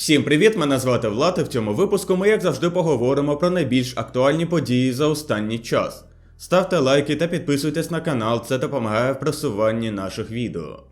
Всім привіт! Мене звати Влад. і В цьому випуску ми, як завжди, поговоримо про найбільш актуальні події за останній час. Ставте лайки та підписуйтесь на канал, це допомагає в просуванні наших відео.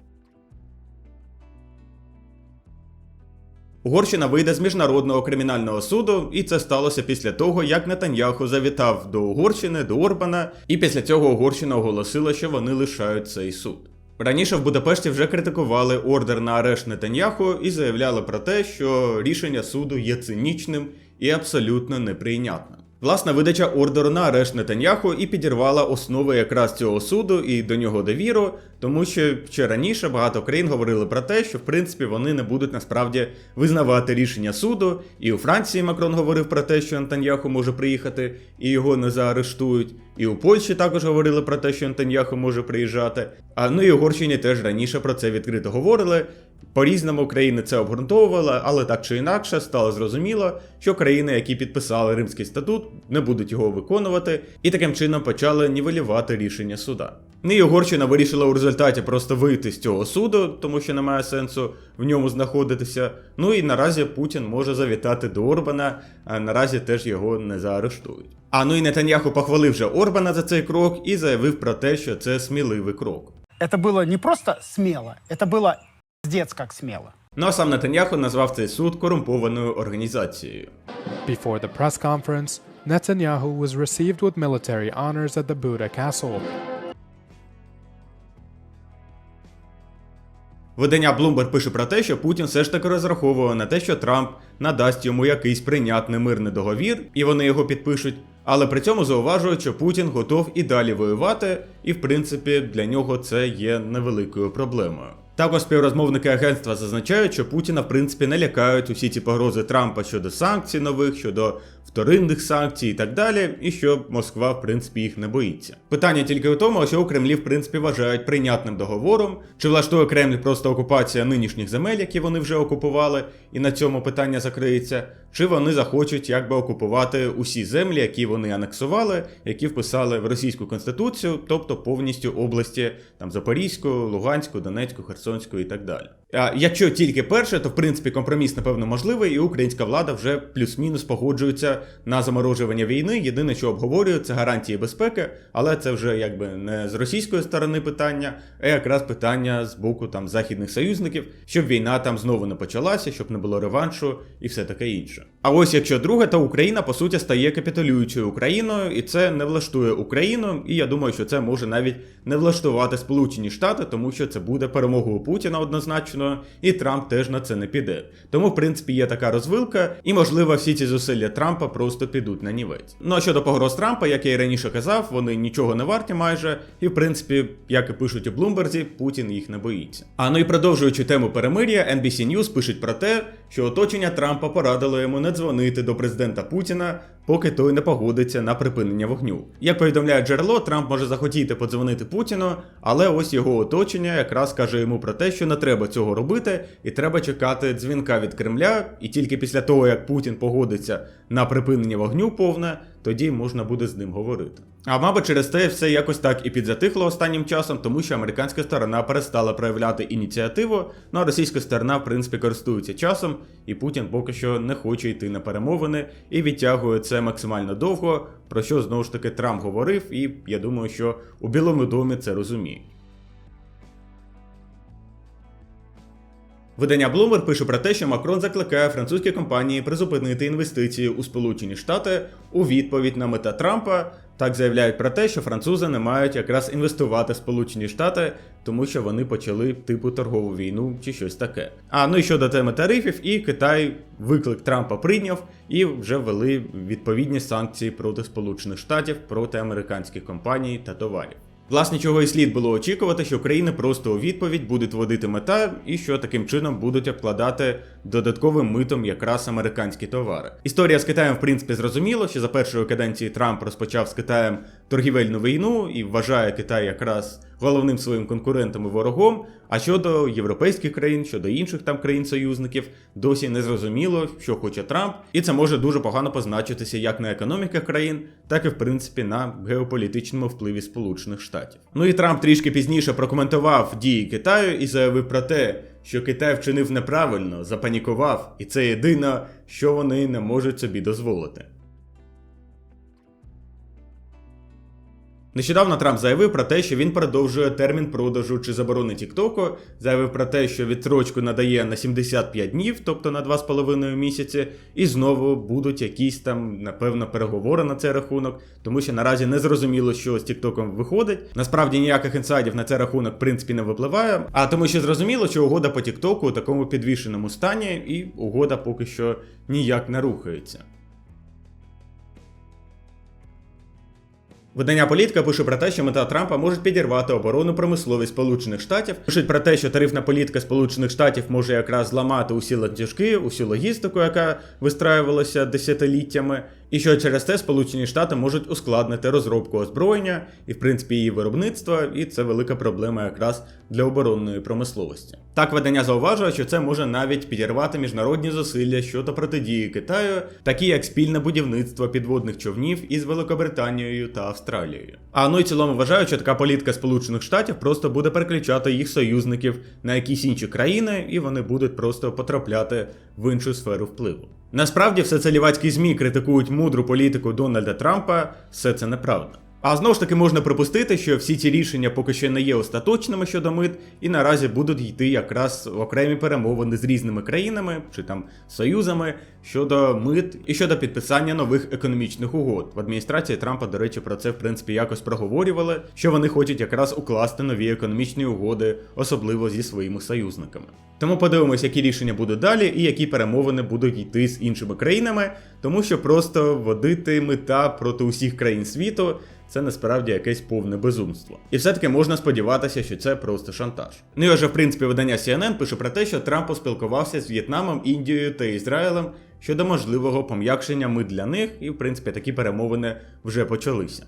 Угорщина вийде з міжнародного кримінального суду, і це сталося після того, як Нетаньяху завітав до Угорщини, до Орбана, і після цього Угорщина оголосила, що вони лишають цей суд. Раніше в Будапешті вже критикували ордер на арешт Нетаньяху і заявляли про те, що рішення суду є цинічним і абсолютно неприйнятним. Власна видача ордеру на арешт Нетаньяху і підірвала основи якраз цього суду і до нього довіру, тому що ще раніше багато країн говорили про те, що в принципі вони не будуть насправді визнавати рішення суду. І у Франції Макрон говорив про те, що Нетаньяху може приїхати і його не заарештують. І у Польщі також говорили про те, що Нетаньяху може приїжджати. А ну і Угорщині теж раніше про це відкрито говорили. По-різному країни це обґрунтовували, але так чи інакше стало зрозуміло, що країни, які підписали Римський статут, не будуть його виконувати, і таким чином почали нівелювати рішення суда. Ну і Угорщина вирішила у результаті просто вийти з цього суду, тому що немає сенсу в ньому знаходитися. Ну і наразі Путін може завітати до Орбана, а наразі теж його не заарештують. А ну і Нетаньяху похвалив вже Орбана за цей крок і заявив про те, що це сміливий крок. Это было не просто смело, это было пиздец как смело. Ну а сам Нетаньяху назвав цей суд корумпованою організацією. Before the press conference, Netanyahu was received with military honors at the Buddha Castle. Видання Bloomberg пише про те, що Путін все ж таки розраховував на те, що Трамп надасть йому якийсь прийнятний мирний договір, і вони його підпишуть. Але при цьому зауважують, що Путін готов і далі воювати, і в принципі для нього це є невеликою проблемою. Також співрозмовники агентства зазначають, що Путіна в принципі не лякають усі ці погрози Трампа щодо санкцій нових, щодо вторинних санкцій і так далі, і що Москва в принципі їх не боїться. Питання тільки в тому, що у Кремлі в принципі вважають прийнятним договором, чи влаштує Кремль просто окупація нинішніх земель, які вони вже окупували, і на цьому питання закриється, чи вони захочуть якби окупувати усі землі, які вони анексували, які вписали в російську конституцію, тобто повністю області там Запорізьку, Луганську, Донецьку, Херсонську і так далі. Якщо тільки перше, то в принципі компроміс напевно можливий, і українська влада вже плюс-мінус погоджується на заморожування війни. Єдине, що обговорюють, це гарантії безпеки, але це вже якби не з російської сторони питання, а якраз питання з боку там західних союзників, щоб війна там знову не почалася, щоб не було реваншу і все таке інше. А ось якщо друге, то Україна по суті стає капітулюючою Україною, і це не влаштує Україну. І я думаю, що це може навіть не влаштувати Сполучені Штати, тому що це буде перемогою Путіна однозначно, і Трамп теж на це не піде. Тому, в принципі, є така розвилка, і можливо всі ці зусилля Трампа просто підуть на нівець. Ну а щодо погроз Трампа, як я і раніше казав, вони нічого не варті майже, і в принципі, як і пишуть у Блумберзі, Путін їх не боїться. А ну і продовжуючи тему перемир'я, NBC News пишуть про те, що оточення Трампа порадило йому не дзвонити до президента Путіна, поки той не погодиться на припинення вогню. Як повідомляє джерело, Трамп може захотіти подзвонити Путіну, але ось його оточення якраз каже йому про те, що не треба цього робити, і треба чекати дзвінка від Кремля, і тільки після того, як Путін погодиться на припинення вогню повне, тоді можна буде з ним говорити. А мабуть, через те все якось так і підзатихло останнім часом, тому що американська сторона перестала проявляти ініціативу, ну а російська сторона, в принципі, користується часом, і Путін поки що не хоче йти на перемовини і відтягує це максимально довго, про що знову ж таки Трамп говорив, і я думаю, що у Білому домі це розуміє. Видання Bloomberg пише про те, що Макрон закликає французькі компанії призупинити інвестиції у Сполучені Штати у відповідь на мета Трампа. Так заявляють про те, що французи не мають якраз інвестувати в Сполучені Штати, тому що вони почали типу торгову війну чи щось таке. А ну і щодо теми тарифів, і Китай виклик Трампа прийняв і вже ввели відповідні санкції проти Сполучених Штатів проти американських компаній та товарів. Власне, чого і слід було очікувати, що країни просто у відповідь будуть вводити мета, і що таким чином будуть обкладати додатковим митом якраз американські товари. Історія з Китаєм, в принципі, зрозуміло, що за першої каденції Трамп розпочав з Китаєм торгівельну війну і вважає Китай якраз головним своїм конкурентом і ворогом. А щодо європейських країн, щодо інших там країн-союзників, досі не зрозуміло, що хоче Трамп, і це може дуже погано позначитися як на економіках країн, так і в принципі на геополітичному впливі Сполучених Штатів. Ну і Трамп трішки пізніше прокоментував дії Китаю і заявив про те, що Китай вчинив неправильно, запанікував, і це єдине, що вони не можуть собі дозволити. Нещодавно Трамп заявив про те, що він продовжує термін продажу чи заборони Тіктоку, заявив про те, що відстрочку надає на 75 днів, тобто на 2,5 місяці, і знову будуть якісь там, напевно, переговори на цей рахунок, тому що наразі не зрозуміло, що з Тіктоком виходить. Насправді ніяких інсайдів на цей рахунок, в принципі, не випливає. А тому що зрозуміло, що угода по Тіктоку у такому підвішеному стані, і угода поки що ніяк не рухається. Видання політика пише про те, що мета Трампа може підірвати оборону промисловість Сполучених Штатів. Пишуть про те, що тарифна політика Сполучених Штатів може якраз зламати усі ланцюжки, усю логістику, яка вистраювалася десятиліттями, і що через це Сполучені Штати можуть ускладнити розробку озброєння і, в принципі, її виробництво, і це велика проблема якраз для оборонної промисловості. Так видання зауважує, що це може навіть підірвати міжнародні зусилля щодо протидії Китаю, такі як спільне будівництво підводних човнів із Великобританією та Австралією. А ну і цілому вважаю, що така політика Сполучених Штатів просто буде переключати їх союзників на якісь інші країни, і вони будуть просто потрапляти в іншу сферу впливу. Насправді, все це лівацькі змі критикують мудру політику Дональда Трампа, все це неправда. А знову ж таки можна припустити, що всі ці рішення поки що не є остаточними щодо мит, і наразі будуть йти якраз окремі перемовини з різними країнами чи там союзами щодо мит і щодо підписання нових економічних угод. В адміністрації Трампа, до речі, про це в принципі якось проговорювали, що вони хочуть якраз укласти нові економічні угоди, особливо зі своїми союзниками. Тому подивимось, які рішення будуть далі і які перемовини будуть йти з іншими країнами, тому що просто водити мита проти усіх країн світу це насправді якесь повне безумство. І все-таки можна сподіватися, що це просто шантаж. Ну і вже в принципі видання CNN пише про те, що Трамп поспілкувався з В'єтнамом, Індією та Ізраїлем щодо можливого пом'якшення ми для них, і в принципі такі перемовини вже почалися.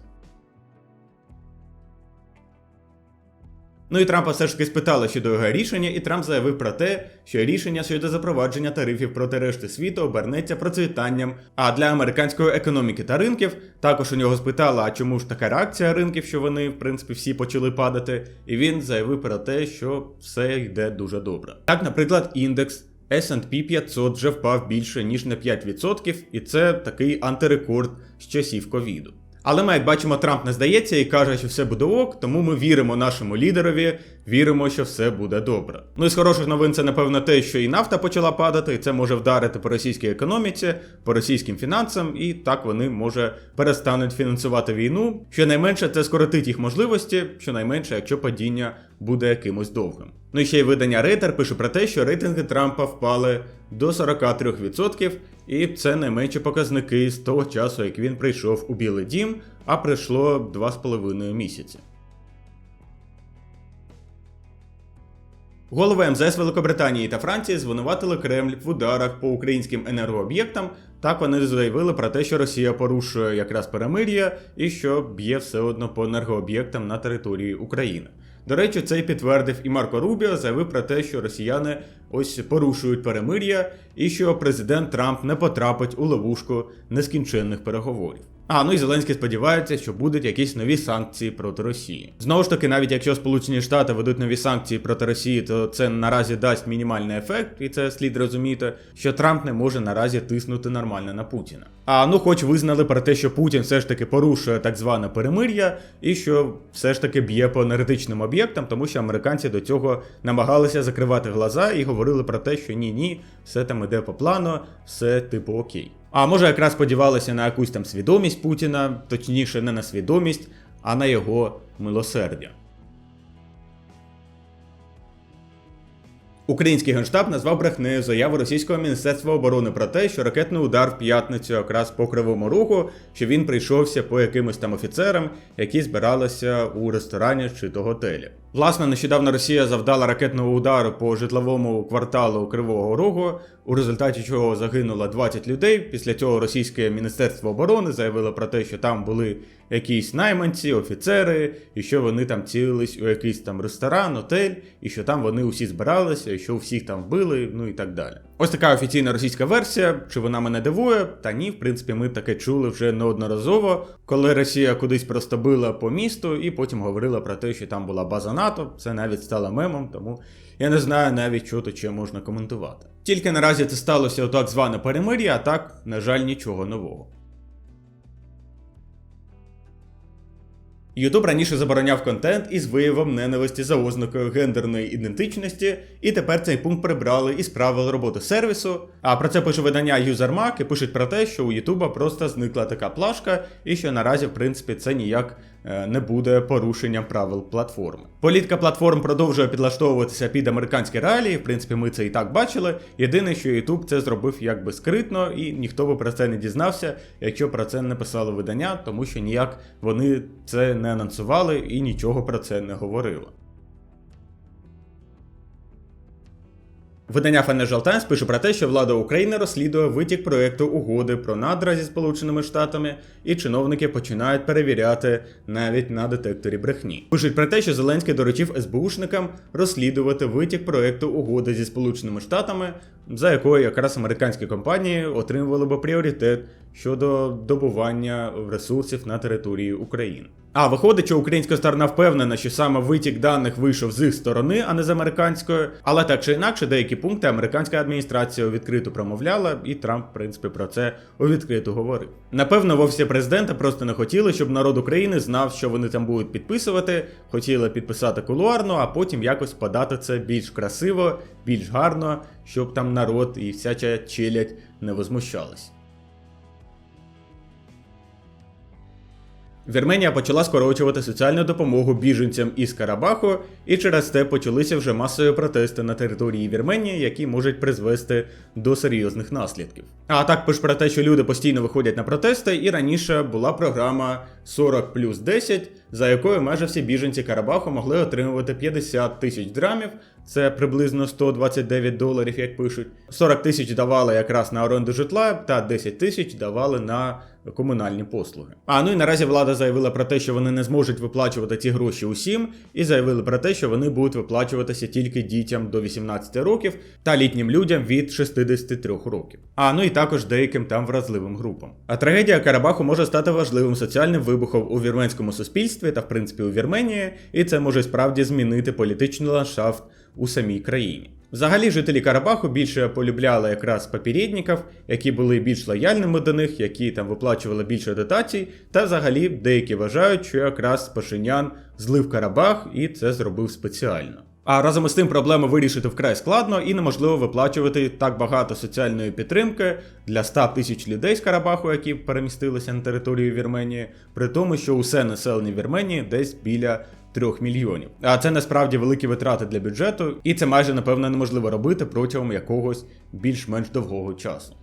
Ну і Трампа все ж таки спитали щодо його рішення, і Трамп заявив про те, що рішення щодо запровадження тарифів проти решти світу обернеться процвітанням. А для американської економіки та ринків також у нього спитали, а чому ж така реакція ринків, що вони, в принципі, всі почали падати. І він заявив про те, що все йде дуже добре. Так, наприклад, індекс. S&P 500 вже впав більше ніж на 5%, і це такий антирекорд з часів ковіду. Але ми, як бачимо, Трамп не здається і каже, що все буде ок, тому ми віримо нашому лідерові, віримо, що все буде добре. Ну і з хороших новин це напевно те, що і нафта почала падати, і це може вдарити по російській економіці, по російським фінансам, і так вони може перестануть фінансувати війну. Щонайменше це скоротить їх можливості, щонайменше, якщо падіння буде якимось довгим. Ну і ще й видання Рейтер пише про те, що рейтинги Трампа впали до 43%, і це найменші показники з того часу, як він прийшов у Білий Дім, а пройшло 2,5 місяці. Голови МЗС Великобританії та Франції звинуватили Кремль в ударах по українським енергооб'єктам. Так вони заявили про те, що Росія порушує якраз перемир'я і що б'є все одно по енергооб'єктам на території України. До речі, це підтвердив і Марко Рубіо, заявив про те, що росіяни ось порушують перемир'я, і що президент Трамп не потрапить у ловушку нескінченних переговорів. А ну і Зеленський сподівається, що будуть якісь нові санкції проти Росії. Знову ж таки, навіть якщо Сполучені Штати ведуть нові санкції проти Росії, то це наразі дасть мінімальний ефект, і це слід розуміти, що Трамп не може наразі тиснути нормально на Путіна. А ну, хоч визнали про те, що Путін все ж таки порушує так зване перемир'я, і що все ж таки б'є по енергетичним об'єктам, тому що американці до цього намагалися закривати глаза і говорили про те, що ні, ні, все там іде по плану, все типу окей. А може якраз сподівалися на якусь там свідомість Путіна, точніше, не на свідомість, а на його милосердя. Український генштаб назвав брехнею заяву російського міністерства оборони про те, що ракетний удар в п'ятницю якраз по кривому руху, що він прийшовся по якимось там офіцерам, які збиралися у ресторані чи то готелі. Власне, нещодавно Росія завдала ракетного удару по житловому кварталу Кривого Рогу, у результаті чого загинуло 20 людей. Після цього російське міністерство оборони заявило про те, що там були якісь найманці, офіцери, і що вони там цілились у якийсь там ресторан, отель, і що там вони усі збиралися, і що всіх там вбили, ну і так далі. Ось така офіційна російська версія. Чи вона мене дивує? Та ні, в принципі, ми таке чули вже неодноразово, коли Росія кудись просто била по місту і потім говорила про те, що там була база НАТО. Це навіть стало мемом, тому я не знаю навіть, що тут ще можна коментувати. Тільки наразі це сталося у так зване перемир'я, а так, на жаль, нічого нового. Ютуб раніше забороняв контент із виявом ненависті за ознакою гендерної ідентичності, і тепер цей пункт прибрали із правил роботи сервісу. А про це пише видання UserMark і пишуть про те, що у Ютуба просто зникла така плашка, і що наразі, в принципі, це ніяк не буде порушенням правил платформи. Політика платформ продовжує підлаштовуватися під американські реалії. В принципі, ми це і так бачили. Єдине, що YouTube це зробив якби скритно, і ніхто би про це не дізнався, якщо про це не писали видання, тому що ніяк вони це не анонсували і нічого про це не говорили. Видання Financial Times пише про те, що влада України розслідує витік проекту угоди про надра зі Сполученими Штатами, і чиновники починають перевіряти навіть на детекторі брехні. Пишуть про те, що Зеленський доручив СБУшникам розслідувати витік проекту угоди зі Сполученими Штатами, за якою якраз американські компанії отримували би пріоритет щодо добування ресурсів на території України. А виходить, що українська сторона впевнена, що саме витік даних вийшов з їх сторони, а не з американської. Але так чи інакше, деякі пункти американська адміністрація у відкриту промовляла, і Трамп, в принципі, про це у відкриту говорив. Напевно, в офісі президента просто не хотіли, щоб народ України знав, що вони там будуть підписувати. Хотіли підписати кулуарно, а потім якось подати це більш красиво, більш гарно, щоб там народ і вся челядь не возмущалась. Вірменія почала скорочувати соціальну допомогу біженцям із Карабаху, і через це почалися вже масові протести на території Вірменії, які можуть призвести до серйозних наслідків. А також про те, що люди постійно виходять на протести, і раніше була програма 40 плюс 10, за якою майже всі біженці Карабаху могли отримувати 50 тисяч драмів, це приблизно 129 доларів, як пишуть. 40 тисяч давали якраз на оренду житла, та 10 тисяч давали на комунальні послуги. А ну і наразі влада заявила про те, що вони не зможуть виплачувати ці гроші усім, і заявили про те, що вони будуть виплачуватися тільки дітям до 18 років та літнім людям від 63 років. А ну і також деяким там вразливим групам. А трагедія Карабаху може стати важливим соціальним вибухом у вірменському суспільстві та в принципі у Вірменії, і це може справді змінити політичний ландшафт у самій країні. Взагалі, жителі Карабаху більше полюбляли якраз попередників, які були більш лояльними до них, які там виплачували більше дотацій, та взагалі деякі вважають, що якраз Пашинян злив Карабах і це зробив спеціально. А разом із тим проблему вирішити вкрай складно і неможливо виплачувати так багато соціальної підтримки для 100 тисяч людей з Карабаху, які перемістилися на територію Вірменії, при тому, що усе населення Вірменії десь біля 3 мільйонів. А це насправді великі витрати для бюджету, і це майже напевно неможливо робити протягом якогось більш-менш довгого часу.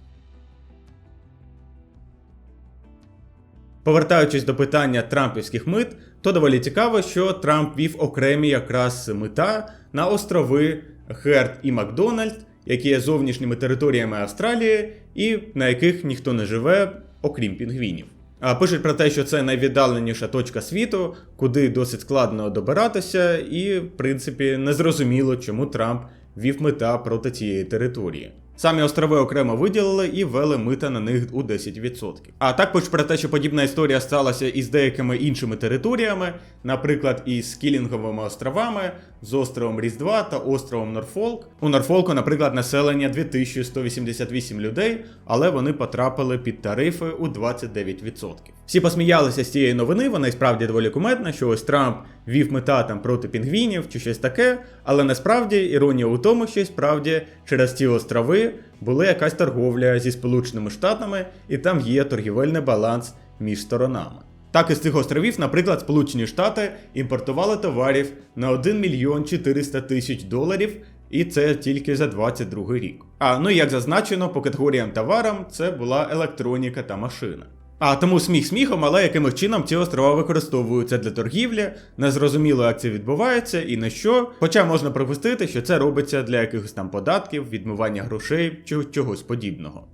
Повертаючись до питання трампівських мит, то доволі цікаво, що Трамп вів окремі якраз мита на острови Херд і Макдональд, які є зовнішніми територіями Австралії, і на яких ніхто не живе, окрім пінгвінів. А пишуть про те, що це найвіддаленіша точка світу, куди досить складно добиратися, і, в принципі, незрозуміло, чому Трамп вів мита проти цієї території. Самі острови окремо виділили і ввели мита на них у 10%. А також про те, що подібна історія сталася із деякими іншими територіями, наприклад, із Кілінговими островами, з островом Різдва та островом Норфолк. У Норфолку, наприклад, населення 2188 людей, але вони потрапили під тарифи у 29%. Всі посміялися з цієї новини, вона і справді доволі кумедна, що ось Трамп вів мета там проти пінгвінів чи щось таке, але насправді іронія у тому, що справді через ці острови була якась торговля зі Сполученими Штатами, і там є торгівельний баланс між сторонами. Так із цих островів, наприклад, Сполучені Штати імпортували товарів на 1 мільйон 400 тисяч доларів, і це тільки за 22 рік. А ну як зазначено, по категоріям товарам це була електроніка та машина. А тому сміх сміхом, але якимось чином ці острова використовуються для торгівлі, незрозуміло, як це відбувається і на що. Хоча можна припустити, що це робиться для якихось там податків, відмивання грошей чи чогось подібного.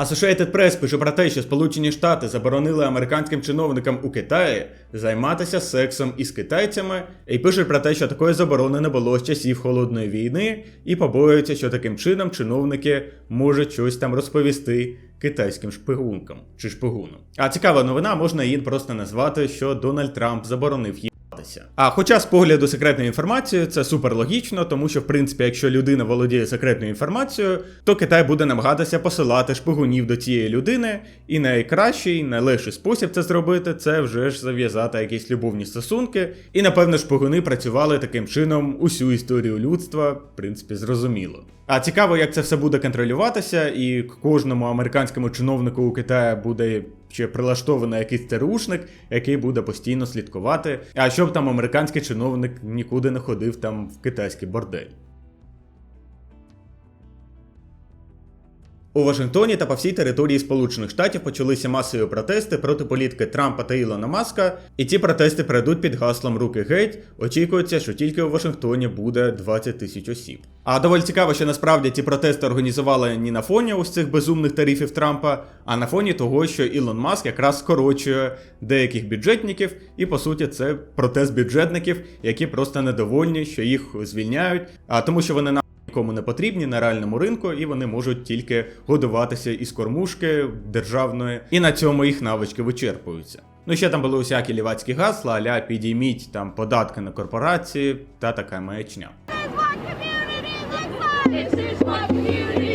Associated Press пише про те, що Сполучені Штати заборонили американським чиновникам у Китаї займатися сексом із китайцями, і пише про те, що такої заборони не було з часів холодної війни, і побоюються, що таким чином чиновники можуть щось там розповісти китайським шпигункам чи шпигунам. А цікава новина, можна її просто назвати, що Дональд Трамп заборонив їбатися. А хоча з погляду секретної інформації це супер логічно, тому що в принципі, якщо людина володіє секретною інформацією, то Китай буде намагатися посилати шпигунів до цієї людини, і найкращий, найлегший спосіб це зробити це вже ж зав'язати якісь любовні стосунки. І напевно шпигуни працювали таким чином усю історію людства, в принципі, зрозуміло. А цікаво, як це все буде контролюватися, і кожному американському чиновнику у Китаї буде ще прилаштований якийсь терушник, який буде постійно слідкувати. А щоб там американський чиновник нікуди не ходив там в китайський бордель. У Вашингтоні та по всій території Сполучених Штатів почалися масові протести проти політики Трампа та Ілона Маска, і ці протести пройдуть під гаслом Руки геть. Очікується, що тільки у Вашингтоні буде 20 тисяч осіб. А доволі цікаво, що насправді ці протести організували не на фоні ось цих безумних тарифів Трампа, а на фоні того, що Ілон Маск якраз скорочує деяких бюджетників, і по суті це протест бюджетників, які просто недовольні, що їх звільняють, а тому, що вони на нікому не потрібні на реальному ринку, і вони можуть тільки годуватися із кормушки державної, і на цьому їх навички вичерпуються. Ну ще там були усякі лівацькі гасла, аля підійміть там податки на корпорації та така маячня. This is what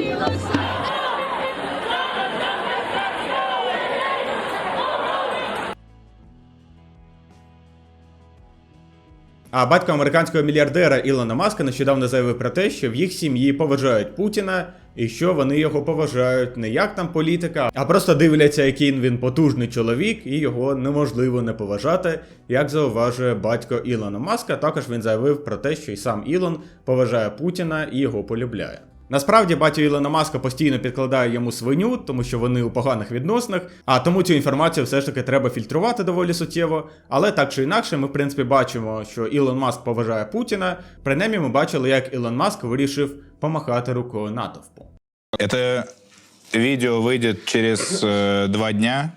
А батько американського мільярдера Ілона Маска нещодавно заявив про те, що в їх сім'ї поважають Путіна, і що вони його поважають не як там політика, а просто дивляться, який він потужний чоловік, і його неможливо не поважати, як зауважує батько Ілона Маска. Також він заявив про те, що і сам Ілон поважає Путіна і його полюбляє. Насправді батько Ілона Маска постійно підкладає йому свиню, тому що вони у поганих відносинах, а тому цю інформацію все ж таки треба фільтрувати доволі суттєво. Але так чи інакше, ми в принципі бачимо, що Ілон Маск поважає Путіна. Принаймні, ми бачили, як Ілон Маск вирішив помахати рукою натовпу. Это видео выйдет через э, два дня.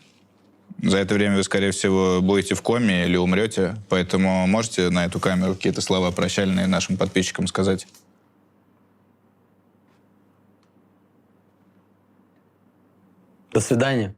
За это время вы, скорее всего, будете в коме или умрете. Поэтому можете на эту камеру какие-то слова прощальные нашим подписчикам сказать? До свидания.